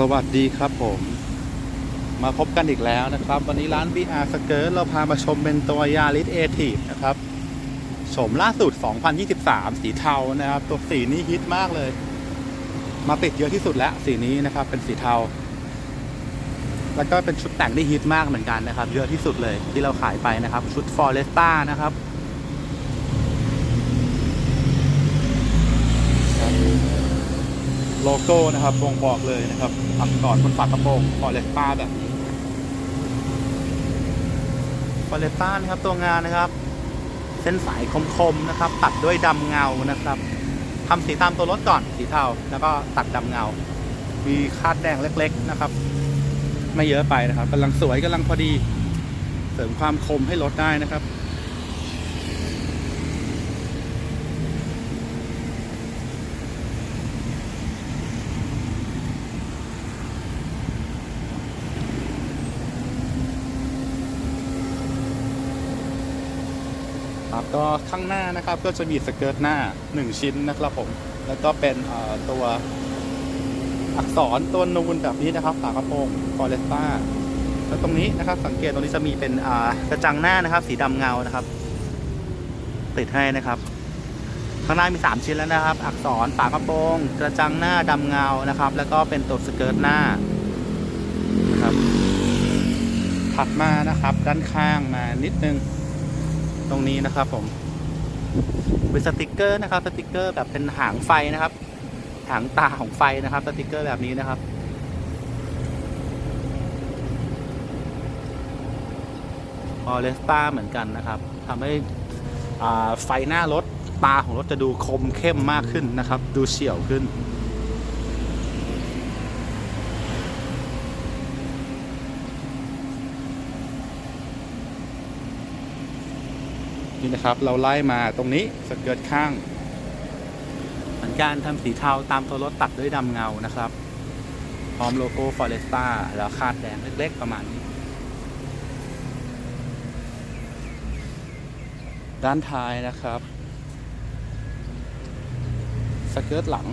สวัสดีครับผม มาพบกันอีกแล้วนะครับ วันนี้ร้าน BR s k i r t เราพามาชมเป็นตัวยาริสเอทีฟนะครับโฉมล่าสุด 2023 สีเทานะครับ ตัวสีนี้ฮิตมากเลย มาติดเยอะที่สุดแล้วสีนี้นะครับ เป็นสีเทา แล้วก็เป็นชุดแต่งที่ฮิตมากเหมือนกันนะครับ เยอะที่สุดเลยที่เราขายไปนะครับ ชุด Foresta นะครับโลโก้นะครับบ่งบอกเลยนะครับ อักษรบนฝากระโปรงฟอเรสต้าแบบนี้ฟอเรสต้านะครับตัวงานนะครับ เส้นสายคมๆนะครับ ตัดด้วยดำเงานะครับทำสีตามตัวรถก่อนสีเทาแล้วก็ตัดดำเงา มีคาดแดงเล็ก ๆนะครับ ไม่เยอะไปนะครับกำลังสวยกำลังพอดี เสริมความคมให้รถได้นะครับ ครับก็ข้างหน้านะครับก็จะมีสเกิร์ตหน้า 1 ชิ้นนะครับผม แล้วก็เป็นตัวอักษรตัวนูนแบบนี้นะครับฝากระโปรงฟอเรสต้าแล้วตรงนี้นะครับสังเกตตรงนี้จะมีเป็นกระจังหน้านะครับ สีดำเงานะครับ ติดให้นะครับ ข้างหน้ามี 3 ชิ้นแล้วนะครับ อักษรฝากระโปรงกระจังหน้าดำเงานะครับ แล้วก็เป็นตัวสเกิร์ตหน้านะครับถัดมานะครับ ด้านข้างมานิดนึง ตรงนี้นะครับผมเป็นสติกเกอร์นะครับ สติกเกอร์แบบเป็นหางไฟนะครับ หางตาของไฟนะครับ สติกเกอร์แบบนี้นะครับออเรสตาเหมือนกันนะครับทำให้ไฟหน้ารถตาของรถจะดูคมเข้มมากขึ้นนะครับ ดูเฉียวขึ้น นี่นะครับ เราไล่มาตรงนี้สเกิร์ตข้างเหมือนการทำสีเทาตามตัวรถตัดด้วยดำเงานะครับ พร้อมโลโก้ฟอเรสต้าแล้วคาดแดงเล็กๆประมาณนี้ ด้านท้ายนะครับสเกิร์ตหลัง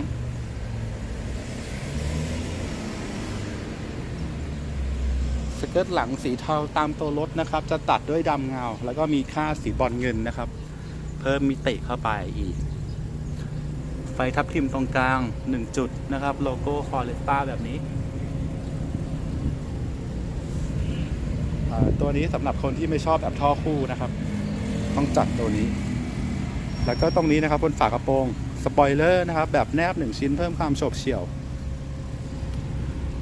สเกิร์ตหลังสีเทาตามตัวรถนะครับ จะตัดด้วยดำเงา แล้วก็มีค่าสีบอลเงินนะครับ เพิ่มมิติเข้าไปอีก ไฟทับทิมตรงกลาง 1 จุดนะครับ โลโก้คอเลสตาแบบนี้ ตัวนี้สำหรับคนที่ไม่ชอบแบบท่อคู่นะครับ ต้องจัดตัวนี้ แล้วก็ตรงนี้นะครับบนฝากระโปรงสปอยเลอร์นะครับ แบบแนบ 1 ชิ้นเพิ่มความโฉบเฉี่ยว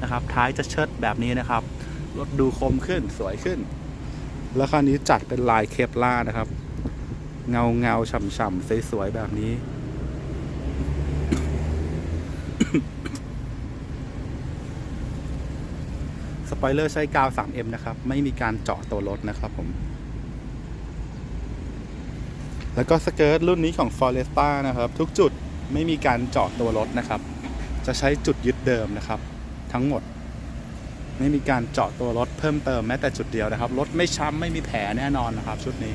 นะครับท้ายจะเชิดแบบนี้นะครับ รถดูคมขึ้นสวยขึ้น แล้วคราวนี้จัดเป็นลายเคปล่านะครับ เงาเงาฉ่ำๆสวยๆแบบนี้ สปอยเลอร์ใช้กาว 3M นะครับ ไม่มีการเจาะตัวรถนะครับผมแล้วก็สเกิร์ตรุ่นนี้ของ Foresta นะครับ ทุกจุดไม่มีการเจาะตัวรถนะครับ จะใช้จุดยึดเดิมนะครับ ทั้งหมด ไม่มีการเจาะตัวรถเพิ่มเติมแม้แต่จุดเดียวนะครับ รถไม่ช้ำไม่มีแผลแน่นอนนะครับ ชุดนี้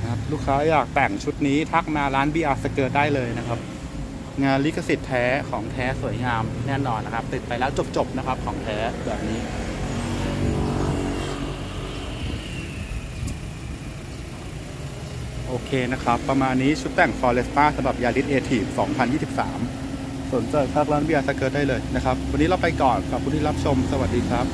นะครับ ลูกค้าอยากแต่งชุดนี้ทักมาร้าน BR s k i r t ได้เลยนะครับ งานลิขสิทธิ์แท้ของแท้สวยงามแน่นอนนะครับ ติดไปแล้วจบๆนะครับของแท้แบบนี้ โอเคนะครับ ประมาณนี้ชุดแต่ง Foresta สำหรับยาริสเอที2023 สนใจทักร้าน BR s k i r t ได้เลยนะครับ วันนี้เราไปก่อนขอบคุณที่รับชมสวัสดีครับ